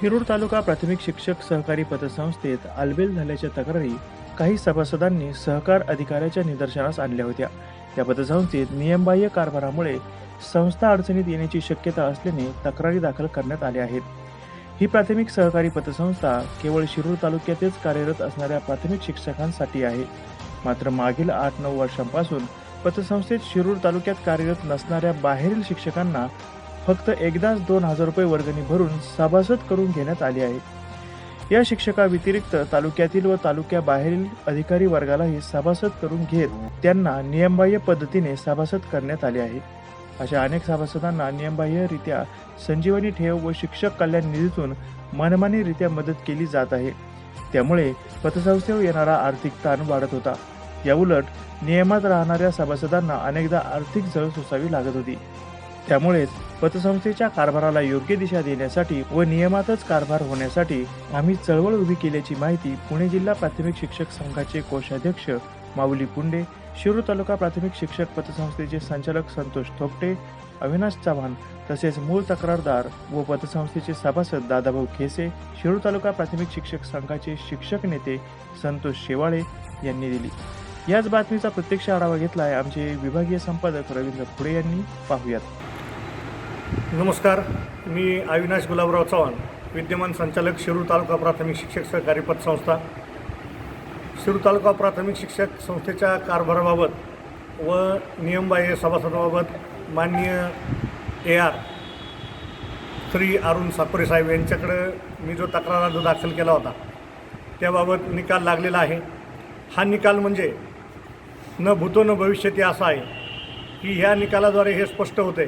शिरूर तालुका प्राथमिक शिक्षक सहकारी पतसंस्थेत आलबेल झाल्याच्या तक्रारी काही सभासदांनी सहकार अधिकाऱ्याच्या निदर्शनास आणल्या होत्या. या पतसंस्थेत नियमबाह्य कारभारामुळे संस्था अडचणीत येण्याची शक्यता असल्याने तक्रारी दाखल करण्यात आल्या आहेत. ही प्राथमिक सहकारी पतसंस्था केवळ शिरूर तालुक्यातच कार्यरत असणाऱ्या प्राथमिक शिक्षकांसाठी आहे. मात्र मागील आठ नऊ वर्षांपासून पतसंस्थेत शिरूर तालुक्यात कार्यरत नसणाऱ्या बाहेरील शिक्षकांना फक्त एकदाच दोन हजार रुपये वर्गणी भरून सभासद करून घेण्यात आली आहे. या शिक्षकाव्यतिरिक्त तालुक्यातील व तालुक्याबाहेरील अधिकारी वर्गालाही सभासद करून घेत त्यांना नियमबाह्य पद्धतीने सभासद करण्यात आले आहे. अशा अनेक सभासदांना नियमबाह्यरित्या संजीवनी ठेव व शिक्षक कल्याण निधीतून मनमानीरित्या मदत केली जात आहे. त्यामुळे पतसंस्थेवर येणारा आर्थिक ताण वाढत होता. याउलट नियमात राहणाऱ्या सभासदांना अनेकदा आर्थिक झळ सोसावी लागत होती. त्यामुळेच पतसंस्थेच्या कारभाराला योग्य दिशा देण्यासाठी व नियमातच कारभार होण्यासाठी आम्ही चळवळ उभी केल्याची माहिती पुणे जिल्हा प्राथमिक शिक्षक संघाचे कोषाध्यक्ष माऊली पुंडे शिरूर तालुका प्राथमिक शिक्षक पतसंस्थेचे संचालक संतोष थोपटे अविनाश चव्हाण तसेच मूळ तक्रारदार व पतसंस्थेचे सभासद दादाभाऊ खेसे शिरूर तालुका प्राथमिक शिक्षक संघाचे शिक्षक नेते संतोष शेवाळे यांनी दिली. याच बातमीचा प्रत्यक्ष आढावा घेतला आहे आमचे विभागीय संपादक रवींद्र खुडे यांनी. पाहूयात. नमस्कार मी अविनाश गुलाबराव चव्हाण विद्यमान संचालक शिरूर तालुका प्राथमिक शिक्षक सहकारी पतसंस्था शिरूर तालुका प्राथमिक शिक्षक संस्थेच्या कारभाराबाबत व नियमबाह्य सभासदाबाबत माननीय ए आर श्री अरुण साकोरे साहेब यांच्याकडं मी जो तक्रार अर्ज दाखल केला होता त्याबाबत निकाल लागलेला आहे. हा निकाल म्हणजे न भूतो न भविष्यती असा आहे की ह्या निकालाद्वारे हे स्पष्ट होते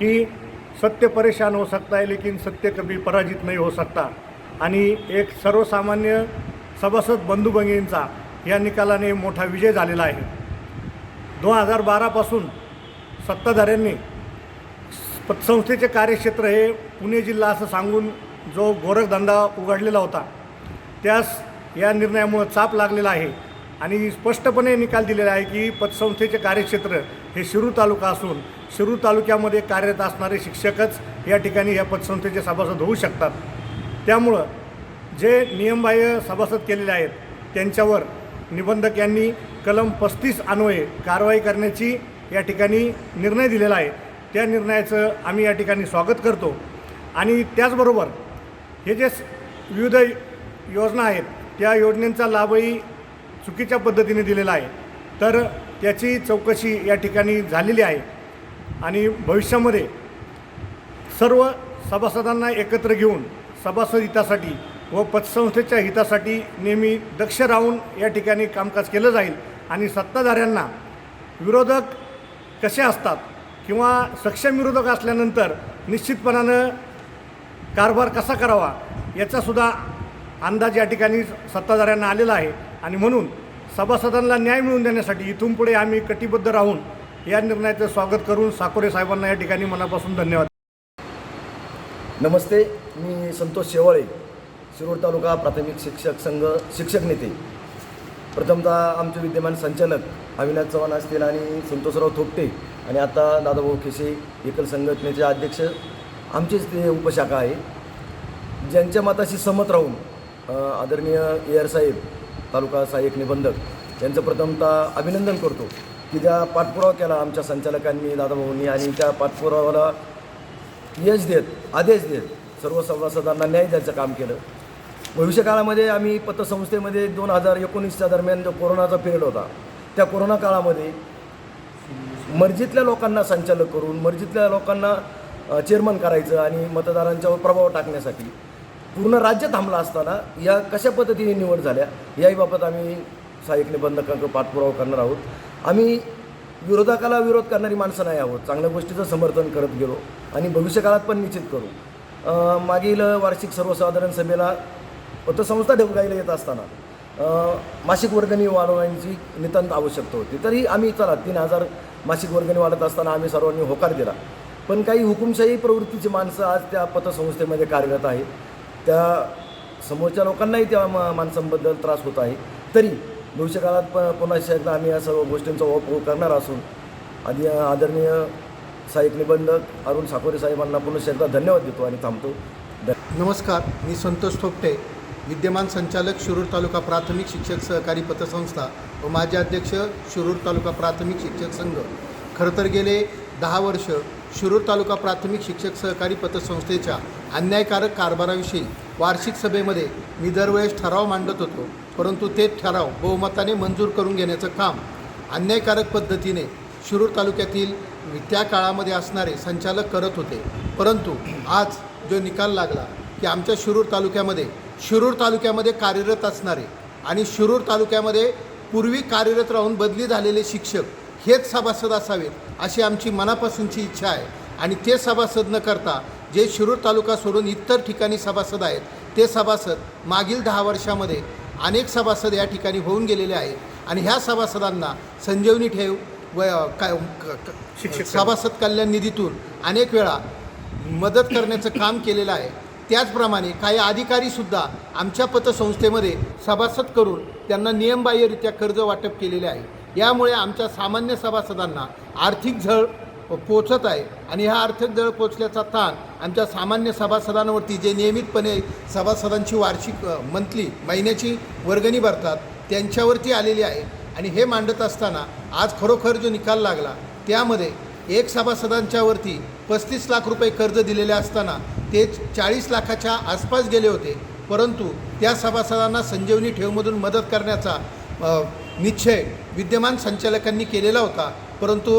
की सत्य परेशान हो सकता है लेकिन सत्य कभी पराजित नहीं हो सकता आणि एक सर्वसामान्य सभासद बंधू भगिनींचा या निकालाने मोठा विजय झालेला आहे. दोन हजार बारापासून सत्ताधाऱ्यांनी संस्थेचे कार्यक्षेत्र हे पुणे जिल्हा असं सांगून जो गोरखधंदा उघडलेला होता त्यास या निर्णयामुळं चाप लागलेला आहे. आणि स्पष्टपणे निकाल दिलेला आहे की पतसंस्थेचे कार्यक्षेत्र हे शिरू तालुका असून शिरूर तालुक्यामध्ये कार्यरत असणारे शिक्षकच या ठिकाणी या पतसंस्थेचे सभासद होऊ शकतात. त्यामुळं जे नियमबाह्य सभासद केलेले आहेत त्यांच्यावर निबंधक यांनी कलम पस्तीस अन्वये कारवाई करण्याची या ठिकाणी निर्णय दिलेला आहे. त्या निर्णयाचं आम्ही या ठिकाणी स्वागत करतो. आणि त्याचबरोबर हे जे विविध योजना आहेत त्या योजनेचा लाभही चुकीच्या पद्धतीने दिलेला आहे. तर त्याची चौकशी या ठिकाणी झालेली आहे. आणि भविष्यामध्ये सर्व सभासदांना एकत्र घेऊन सभासद हितासाठी व पतसंस्थेच्या हितासाठी नेहमी दक्ष राहून या ठिकाणी कामकाज केलं जाईल आणि सत्ताधाऱ्यांना विरोधक कसे असतात किंवा सक्षम विरोधक असल्यानंतर निश्चितपणानं कारभार कसा करावा याचासुद्धा अंदाज या ठिकाणी सत्ताधाऱ्यांना आलेला आहे. आणि म्हणून सभासदांना न्याय मिळवून देण्यासाठी इथून पुढे आम्ही कटिबद्ध राहून या निर्णयाचं स्वागत करून साकोरे साहेबांना या ठिकाणी मनापासून धन्यवाद. नमस्ते मी संतोष शेवाळे शिरूर तालुका प्राथमिक शिक्षक संघ शिक्षक नेते. प्रथमतः आमचे विद्यमान संचालक अविनाश चव्हाण असतील आणि संतोषराव थोपटे आणि आता दादाभाऊ खेसे एकल संघटनेचे अध्यक्ष. आमचीच ते उपशाखा आहे. ज्यांच्या मताशी सहमत राहून आदरणीय ए आर साहेब तालुका सहाय्यक निबंधक यांचं प्रथमतः अभिनंदन करतो. की ज्या पाठपुरावा केला आमच्या संचालकांनी दादाभाऊंनी आणि त्या पाठपुरावाला यश देत आदेश देत सर्व सभासदांना न्याय द्यायचं काम केलं. भविष्यकाळामध्ये आम्ही पतसंस्थेमध्ये दोन हजार एकोणीसच्या दरम्यान जो कोरोनाचा पिरियड होता त्या कोरोना काळामध्ये मर्जीतल्या लोकांना संचालक करून मर्जीतल्या लोकांना चेअरमन करायचं आणि मतदारांच्यावर प्रभाव टाकण्यासाठी पूर्ण राज्य थांबलं असताना या कशा पद्धतीने निवड झाल्या याहीबाबत आम्ही सहाय्यक निबंधकांकडे पाठपुरावा करणार आहोत. आम्ही विरोधकाला विरोध करणारी माणसं नाही आहोत. चांगल्या गोष्टीचं समर्थन करत गेलो आणि भविष्यकाळात पण निश्चित करू. मागील वार्षिक सर्वसाधारण सभेला पतसंस्था ढेवगाईला येत असताना मासिक वर्गणी वाढवण्याची नितांत आवश्यकता होती. तरी आम्ही चला तीन हजार मासिक वर्गणी वाढत असताना आम्ही सर्वांनी होकार दिला. पण काही हुकुमशाही प्रवृत्तीची माणसं आज त्या पतसंस्थेमध्ये कार्यरत आहेत. त्या समोरच्या लोकांनाही त्या मा माणसांबद्दल त्रास होत आहे. तरी भविष्यकाळात प पुन्हा एकदा आम्ही या सर्व गोष्टींचा वापर करणार असून आधी आदरणीय साहित्य निबंधक अरुण साकोरे साहेबांना पुन्हा एकदा धन्यवाद देतो आणि थांबतो. नमस्कार मी संतोष थोपटे विद्यमान संचालक शिरूर तालुका प्राथमिक शिक्षक सहकारी पतसंस्था व माजी अध्यक्ष शिरूर तालुका प्राथमिक शिक्षक संघ. खरं तर गेले दहा वर्ष शिरूर तालुका प्राथमिक शिक्षक सहकारी पतसंस्थेच्या अन्यायकारक कारभाराविषयी वार्षिक सभेमध्ये मी दरवेळेस ठराव मांडत होतो. परंतु ते ठराव बहुमताने मंजूर करून घेण्याचं काम अन्यायकारक पद्धतीने शिरूर तालुक्यातील त्या काळामध्ये असणारे संचालक करत होते. परंतु आज जो निकाल लागला की आमच्या शिरूर तालुक्यामध्ये शिरूर तालुक्यामध्ये कार्यरत असणारे आणि शिरूर तालुक्यामध्ये पूर्वी कार्यरत राहून बदली झालेले शिक्षक हेच सभासद असावेत अशी आमची मनापासूनची इच्छा आहे. आणि ते सभासद न करता जे शिरूर तालुका सोडून इतर ठिकाणी सभासद आहेत ते सभासद मागील दहा वर्षामध्ये अनेक सभासद या ठिकाणी होऊन गेलेले आहेत. आणि ह्या सभासदांना संजीवनी ठेव व काय शिक्षक सभासद कल्याण निधीतून अनेक वेळा मदत करण्याचं काम केलेलं आहे. त्याचप्रमाणे काही अधिकारीसुद्धा आमच्या पतसंस्थेमध्ये सभासद करून त्यांना नियमबाह्यरित्या कर्ज वाटप केलेले आहे. यामुळे आमच्या सामान्य सभासदांना आर्थिक झळ पोचत आहे. आणि ह्या आर्थिक झळ पोचल्याचा ताण आमच्या सामान्य सभासदांवरती जे नियमितपणे सभासदांची वार्षिक मंथली महिन्याची वर्गणी भरतात त्यांच्यावरती आलेली आहे. आणि हे मांडत असताना आज खरोखर जो निकाल लागला त्यामध्ये एक सभासदांच्यावरती पस्तीस लाख रुपये कर्ज दिलेले असताना ते चाळीस लाखाच्या आसपास गेले होते. परंतु त्या सभासदांना संजीवनी ठेवमधून मदत करण्याचा निश्चय विद्यमान संचालकांनी केलेला होता. परंतु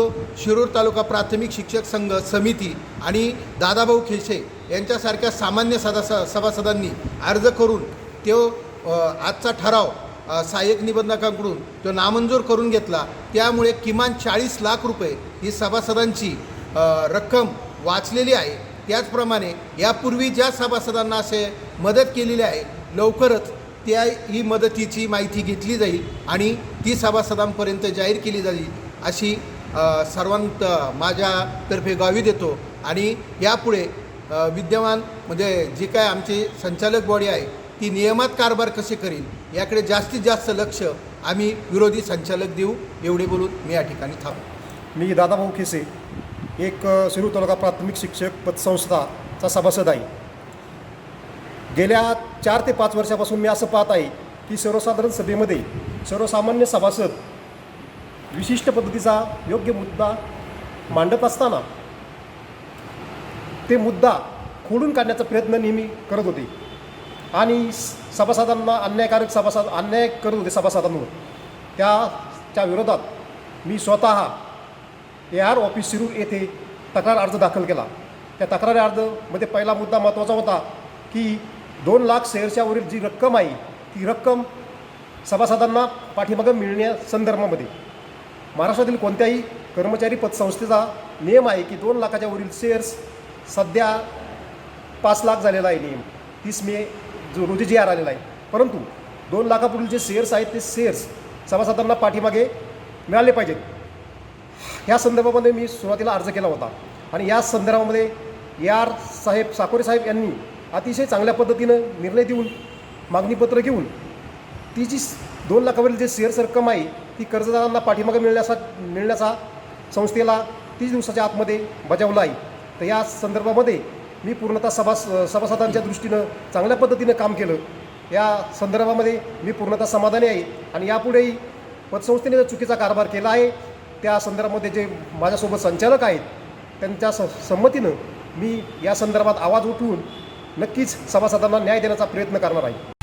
शिरूर तालुका प्राथमिक शिक्षक संघ समिती आणि दादाभाऊ खेसे यांच्यासारख्या सामान्य सदास सभासदांनी अर्ज करून तो आजचा ठराव सहाय्यक निबंधकांकडून तो नामंजूर करून घेतला. त्यामुळे किमान चाळीस लाख रुपये ही सभासदांची रक्कम वाचलेली आहे. त्याचप्रमाणे यापूर्वी ज्या सभासदांना असे मदत केलेली आहे लवकरच त्या ही मदतीची माहिती घेतली जाईल आणि ती सभासदांपर्यंत जाहीर केली जाईल. अशी सर्वांत माझ्यातर्फे गावी देतो. आणि यापुढे विद्यमान म्हणजे जी काय आमची संचालक बॉडी आहे ती नियमात कारभार कसे करील याकडे जास्तीत जास्त लक्ष आम्ही विरोधी संचालक देऊ एवढे बोलून मी या ठिकाणी थांब मी दादाभाऊ खेसे एक सिरू तालुका प्राथमिक शिक्षक पतसंस्थाचा सभासद आहे. गेल्या चार ते पाच वर्षापासून मी असं पाहत आहे की सर्वसाधारण सभेमध्ये सर्वसामान्य सभासद विशिष्ट पद्धतीचा योग्य मुद्दा मांडत असताना ते मुद्दा खोडून काढण्याचा प्रयत्न नेहमी करत होते. आणि स- सभासदांना अन्यायकारक सभासद अन्याय करत होते सभासदांवर. त्याच्या विरोधात मी स्वतः ए आर ऑफिस शिरूर येथे तक्रार अर्ज दाखल केला. त्या तक्रारी अर्जमध्ये पहिला मुद्दा महत्त्वाचा होता की दोन लाख शेअर्सच्यावरील जी रक्कम आहे ती रक्कम सभासदांना पाठीमागं मिळण्या संदर्भामध्ये महाराष्ट्रातील कोणत्याही कर्मचारी पतसंस्थेचा नियम आहे की दोन लाखाच्या वरील शेअर्स सध्या पाच लाख झालेला आहे नियम. तीस मे जो रोजी जी आर आलेला आहे. परंतु दोन लाखापूर्वी जे शेअर्स आहेत ते शेअर्स सभासदांना पाठीमागे मिळाले पाहिजेत. ह्या संदर्भामध्ये मी सुरुवातीला अर्ज केला होता. आणि या संदर्भामध्ये यार साहेब साकोरे साहेब यांनी अतिशय चांगल्या पद्धतीनं निर्णय देऊन मागणीपत्र घेऊन ती जी दोन लाखावरील जे शेअर्स रक्कम आहे ती कर्जदारांना पाठीमागे मिळण्याचा मिळण्याचा संस्थेला तीस दिवसाच्या आतमध्ये बजावला आहे. तर या संदर्भामध्ये मी पूर्णतः सभा सभासदांच्या दृष्टीनं चांगल्या पद्धतीनं काम केलं. या संदर्भामध्ये मी पूर्णतः समाधानी आहे आणि यापुढेही पतसंस्थेने जो चुकीचा कारभार केला आहे त्या संदर्भामध्ये जे माझ्यासोबत संचालक आहेत त्यांच्या स संमतीनं मी या संदर्भात आवाज उठवून नक्कीच सभासदांना न्याय देण्याचा प्रयत्न करणार आहे.